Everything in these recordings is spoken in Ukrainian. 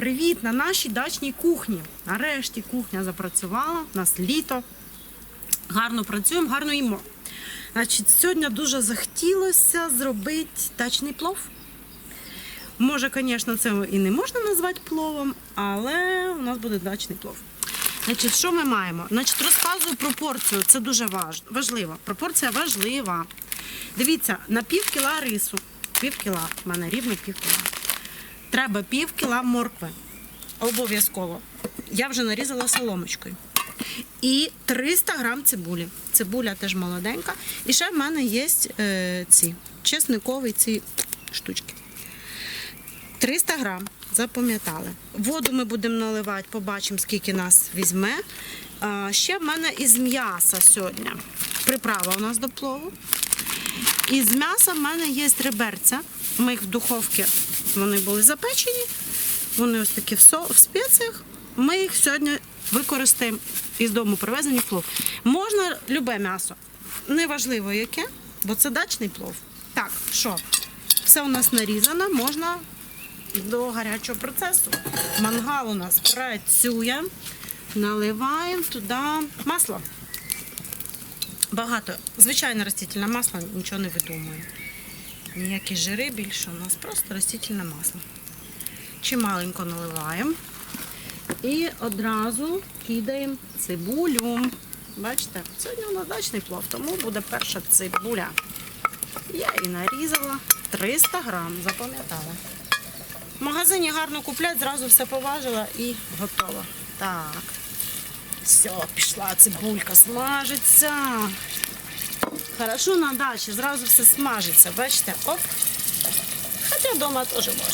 привіт на нашій дачній кухні. Нарешті кухня запрацювала, у нас літо. Гарно працюємо, гарно їмо. Значить, сьогодні дуже захотілося зробити дачний плов. Може, звісно, це і не можна назвати пловом, але у нас буде дачний плов. Значить, що ми маємо? Значить, розказую пропорцію. Це дуже важливо. Пропорція важлива. Дивіться, на пів кіла рису. Пів кіла. У мене рівно пів кіла. Треба пів кіла моркви. Обов'язково. Я вже нарізала соломочкою. І 300 грам цибулі. Цибуля теж молоденька. І ще в мене є е, ці чесникові ці штучки. 300 грам, запам'ятали. Воду ми будемо наливати, побачимо, скільки нас візьме. Ще в мене із м'яса сьогодні. Приправа у нас до плову. Із м'яса в мене є реберця. Ми їх в духовці, вони були запечені. Вони ось такі в, со, в спеціях. Ми їх сьогодні використаємо із дому привезені в плов. Можна любе м'ясо. Неважливо яке, бо це дачний плов. Так, що? Все у нас нарізано, можна до гарячого процесу. Мангал у нас працює. Наливаємо туди масло. Багато. Звичайне растительне масло, нічого не видумуємо. Ніякі жири більше, у нас просто растительне масло. Чималенько наливаємо. І одразу кидаємо цибулю. Бачите, сьогодні у нас дачний плов, тому буде перша цибуля. Я її нарізала 300 грам, запам'ятала. В магазині гарно куплять, зразу все поважила і готово. Так. Все, пішла цибулька, смажиться. Хорошо на дачі, зразу все смажиться, бачите? Оп. Хоча вдома теж можна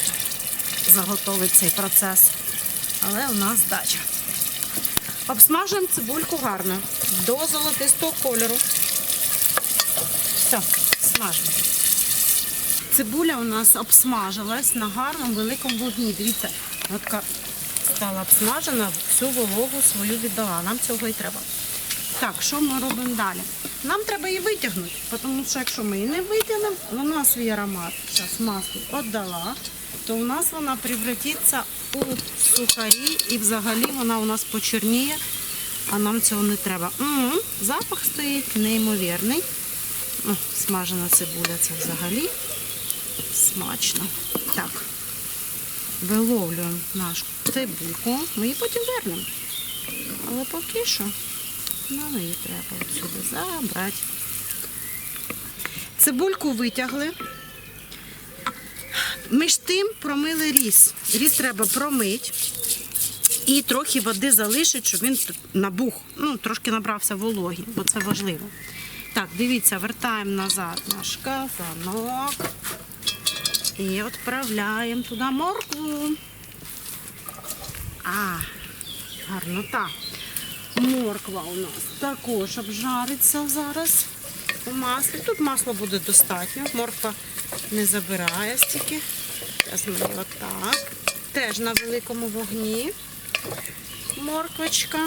заготовити цей процес. Але у нас дача. Обсмажуємо цибульку гарно до золотистого кольору. Все, смажимо. Цибуля у нас обсмажилась на гарному великому вогні. Дивіться, така стала обсмажена, всю вологу свою віддала. Нам цього і треба. Так, що ми робимо далі? Нам треба її витягнути, тому що якщо ми її не витягнемо, вона свій аромат зараз масло віддала, то у нас вона превратиться у сухарі і взагалі вона у нас почорніє, а нам цього не треба. м запах стоїть неймовірний. О, смажена цибуля це взагалі смачно. Так, виловлюємо нашу цибульку, ми її потім вернемо. Але поки що нам її треба отсюди забрати. Цибульку витягли. Між тим промили ріс. Ріс треба промити і трохи води залишити, щоб він набух, ну, трошки набрався вологі, бо це важливо. Так, дивіться, вертаємо назад наш казанок. І відправляємо туди моркву. А, гарно так. Морква у нас також обжариться зараз у маслі. Тут масло буде достатньо. Морква не забирає стільки. Зараз ми отак. Теж на великому вогні. Морквочка.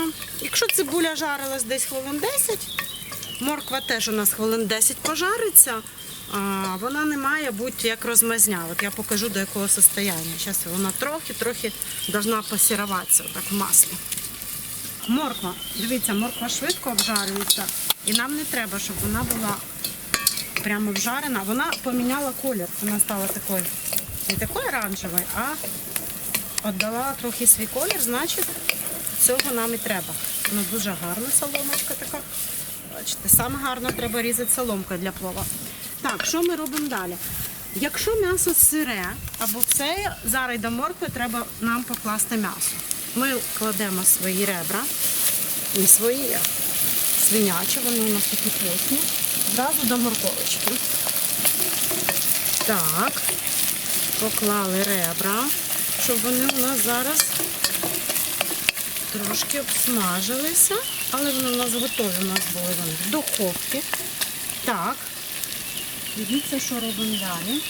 Якщо цибуля жарилась десь хвилин 10, морква теж у нас хвилин 10 пожариться. А, вона не має бути як розмазня. От я покажу до якого состояння. Зараз вона трохи-трохи повинна посіруватися в маслі. Морква. Дивіться, морква швидко обжарюється. І нам не треба, щоб вона була прямо вжарена. Вона поміняла колір. Вона стала такою, не такою оранжевою, а віддала трохи свій колір, значить цього нам і треба. Ну, дуже гарна соломочка така. Бачите, саме гарно треба різати соломкою для плова. Так, що ми робимо далі? Якщо м'ясо сире або це, зараз до моркви треба нам покласти м'ясо. Ми кладемо свої ребра, не свої, а свинячі, вони у нас такі плотні. Зразу до морковочки. Так, поклали ребра, щоб вони у нас зараз трошки обсмажилися, але вони у нас готові, у нас були вони в духовці. Так, дивіться, що робимо далі.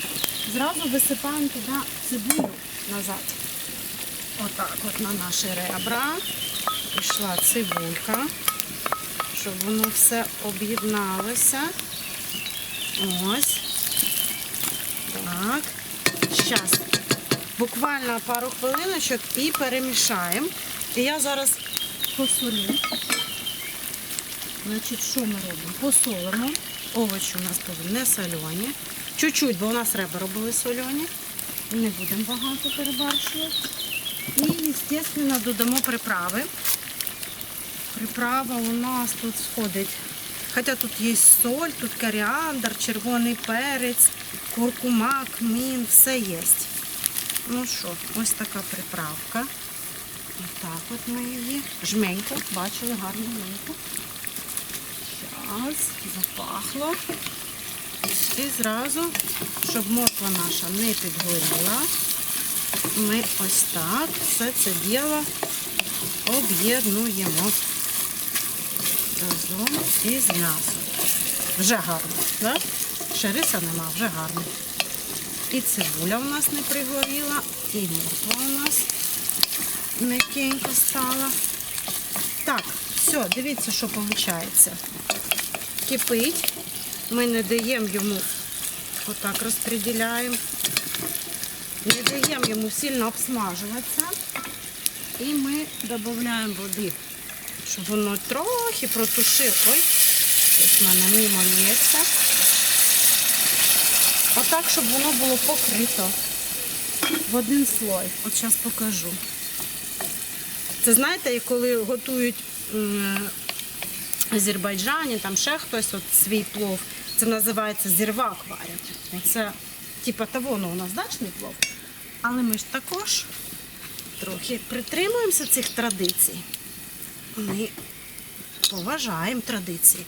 Зразу висипаємо туди цибулю назад. Отак от на наші ребра пішла цибулька, щоб воно все об'єдналося. Ось. Так. Зараз Буквально пару хвилиночок і перемішаємо. І я зараз посолю. Значить, що ми робимо? Посолимо. Овочі у нас будуть не солені. Чуть-чуть, бо у нас ребра були солені. Не будемо багато перебарщувати. І, звісно, додамо приправи. Приправа у нас тут входить. Хоча тут є соль, тут коріандр, червоний перець, куркума, кмін, все є. Ну що, ось така приправка. Отак от ми її. Жменьку, бачили, гарну жменьку. Зараз, запахло. І зразу, щоб морква наша не підгоріла, ми ось так все це діло об'єднуємо разом із м'ясом. Вже гарно, да? Ще риса нема, вже гарно. І цибуля у нас не пригоріла, і морква у нас м'якенько стала. Так, все, дивіться, що виходить. Кипить. Ми не даємо йому, отак розподіляємо. Не даємо йому сильно обсмажуватися. І ми додаємо води, щоб воно трохи протушило. Ой, ось в мене мимо лється. Отак, щоб воно було покрито в один слой. От зараз покажу. Це знаєте, коли готують Азербайджані, там ще хтось от свій плов, це називається зірвак варять. Це типа того, ну, у нас дачний плов. Але ми ж також трохи притримуємося цих традицій. Ми поважаємо традиції.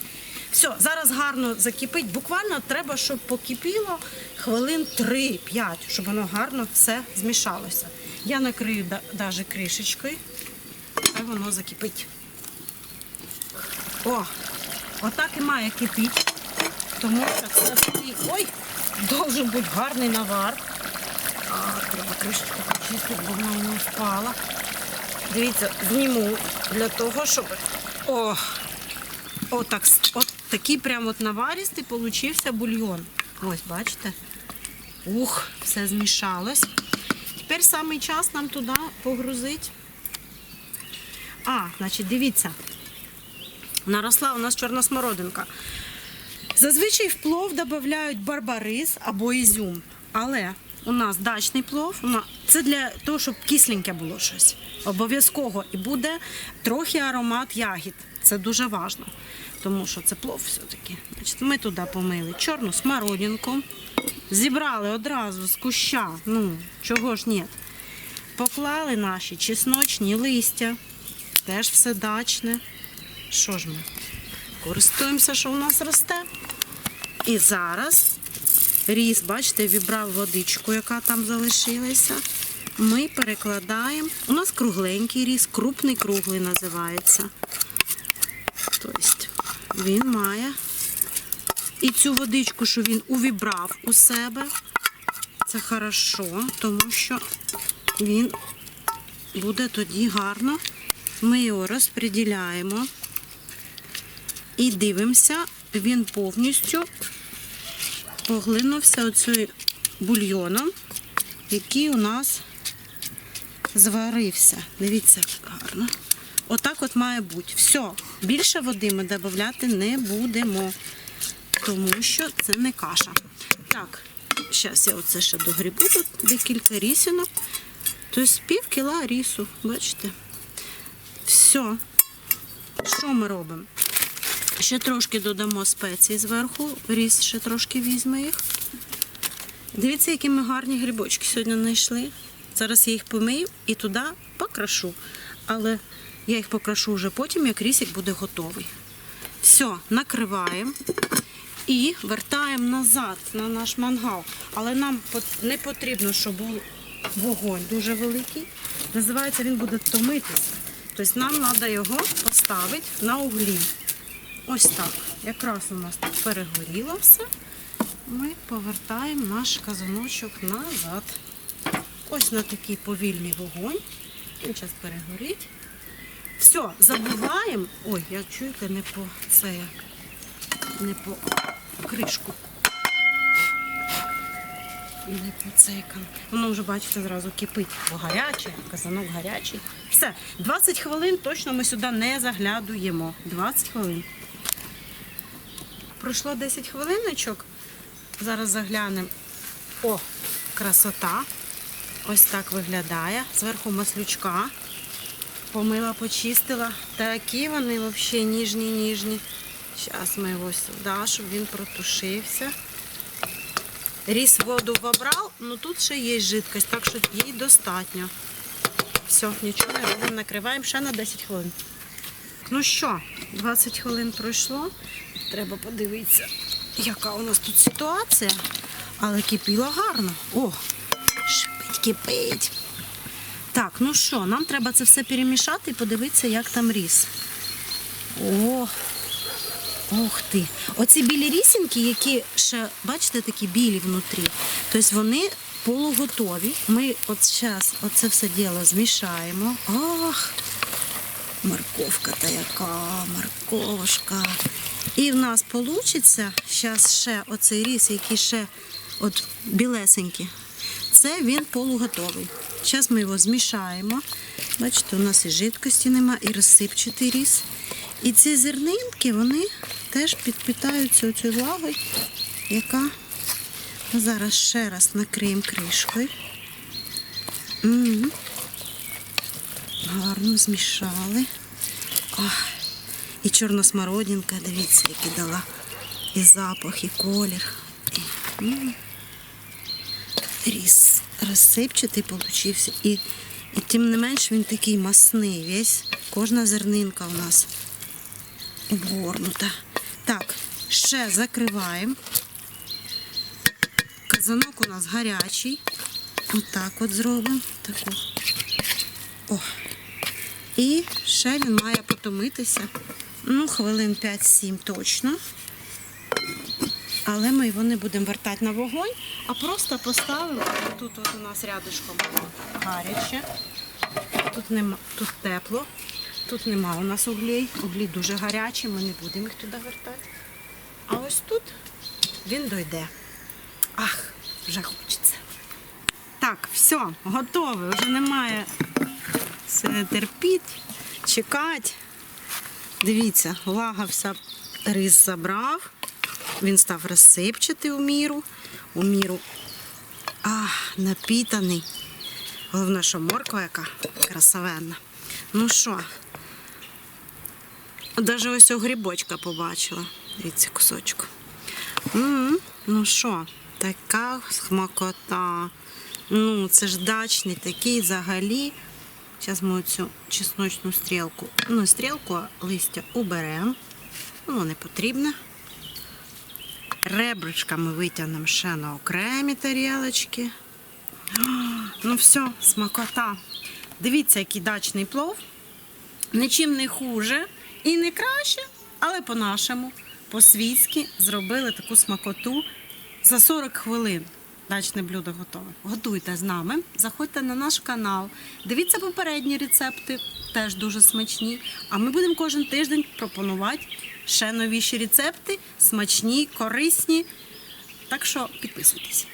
Все, зараз гарно закипить. Буквально треба, щоб покипіло хвилин 3-5, щоб воно гарно все змішалося. Я накрию навіть кришечкою, хай воно закипить. О, отак і має кипіти, тому що це такий, ой, должен бути гарний навар. Треба кришечку почистити, бо вона не впала. Дивіться, зніму для того, щоб. О! Отак, от такий прям от наваристий получився бульйон. Ось, бачите? Ух, все змішалось. Тепер самий час нам туди погрузити. А, значить, дивіться. Наросла у нас чорна смородинка. Зазвичай в плов додають барбарис або ізюм. Але у нас дачний плов, це для того, щоб кисленьке було щось. Обов'язково. І буде трохи аромат ягід. Це дуже важливо, тому що це плов все-таки. Ми туди помили чорну смородинку, зібрали одразу з куща. Ну, чого ж ні. Поклали наші чесночні листя, теж все дачне. Що ж ми? Користуємося, що у нас росте. І зараз ріс, бачите, вібрав водичку, яка там залишилася. Ми перекладаємо. У нас кругленький ріс, крупний круглий називається. Тобто він має. І цю водичку, що він увібрав у себе, це хорошо, тому що він буде тоді гарно. Ми його розподіляємо і дивимося, він повністю поглинувся оцею бульйоном, який у нас зварився. Дивіться, як гарно. Отак от має бути. Все, більше води ми додати не будемо, тому що це не каша. Так, зараз я оце ще догрібу тут декілька рісінок. Тобто пів кіла рісу, бачите? Все. Що ми робимо? Ще трошки додамо спецій зверху, ріс ще трошки візьме їх. Дивіться, які ми гарні грибочки сьогодні знайшли. Зараз я їх помию і туди покрашу. Але я їх покрашу вже потім, як рісик буде готовий. Все, накриваємо і вертаємо назад на наш мангал. Але нам не потрібно, щоб був вогонь дуже великий. Називається, він буде томитися. Тобто нам треба його поставити на углі. Ось так. Якраз у нас тут перегоріло все. Ми повертаємо наш казаночок назад. Ось на такий повільний вогонь. Він зараз перегорить. Все, забуваємо. Ой, я чуєте, не по це, не по кришку. І не. Воно вже, бачите, зразу кипить, бо гаряче, казанок гарячий. Все, 20 хвилин точно ми сюди не заглядуємо. 20 хвилин. Пройшло 10 хвилиночок. Зараз заглянемо. О, красота. Ось так виглядає. Зверху маслючка. Помила, почистила. Такі вони взагалі ніжні, ніжні. Зараз ми його сюди, щоб він протушився. Ріс воду вобрав, ну тут ще є жидкость, так що їй достатньо. Все, нічого не робимо, накриваємо ще на 10 хвилин. Ну що, 20 хвилин пройшло. Треба подивитися, яка у нас тут ситуація. Але кипіло гарно. О, шипить, кипить. Так, ну що, нам треба це все перемішати і подивитися, як там ріс. О, Ух ти. Оці білі рісінки, які ще, бачите, такі білі внутрі, тобто вони полуготові. Ми от зараз оце все діло змішаємо. Ах, морковка та яка, морковушка. І в нас вийде зараз ще оцей ріс, який ще от білесенький. Це він полуготовий. Зараз ми його змішаємо. Бачите, у нас і жидкості нема, і розсипчатий ріс. І ці зернинки, вони теж підпитаються цією влагою, яка зараз ще раз накриємо кришкою. Гарно змішали. І чорносмородинка, дивіться, який дала і запах, і колір. І. Ріс розсипчатий получився. І тим не менш він такий масний весь. Кожна зернинка у нас обгорнута. Так, ще закриваємо. Казанок у нас гарячий. Отак от зробимо. Таку. О. І ще він має потомитися. Ну, хвилин 5-7 точно. Але ми його не будемо вертати на вогонь, а просто поставимо. Тут от у нас рядышком гаряче. Тут нема, тут тепло. Тут нема у нас углей. Углі дуже гарячі, ми не будемо їх туди вертати. А ось тут він дойде. Ах, вже хочеться. Так, все, готове. Вже немає все терпіть, чекати. Дивіться, влага вся рис забрав. Він став розсипчатий у міру. У міру а, напітаний. Головне, що морква яка красивенна. Ну що, навіть ось грибочка побачила. Дивіться, кусочок. М, Ну що, така смакота. Ну, це ж дачний такий взагалі. Зараз ми оцю чесночну стрілку, ну, стрілку, а листя уберемо. Воно не потрібне. Ребричка ми витягнемо ще на окремі тарілочки. Ну все, смакота. Дивіться, який дачний плов. Нічим не хуже і не краще, але по-нашому, по-свійськи зробили таку смакоту за 40 хвилин. Дачне блюдо готове. Готуйте з нами, заходьте на наш канал, дивіться попередні рецепти, теж дуже смачні. А ми будемо кожен тиждень пропонувати ще новіші рецепти, смачні, корисні. Так що підписуйтесь.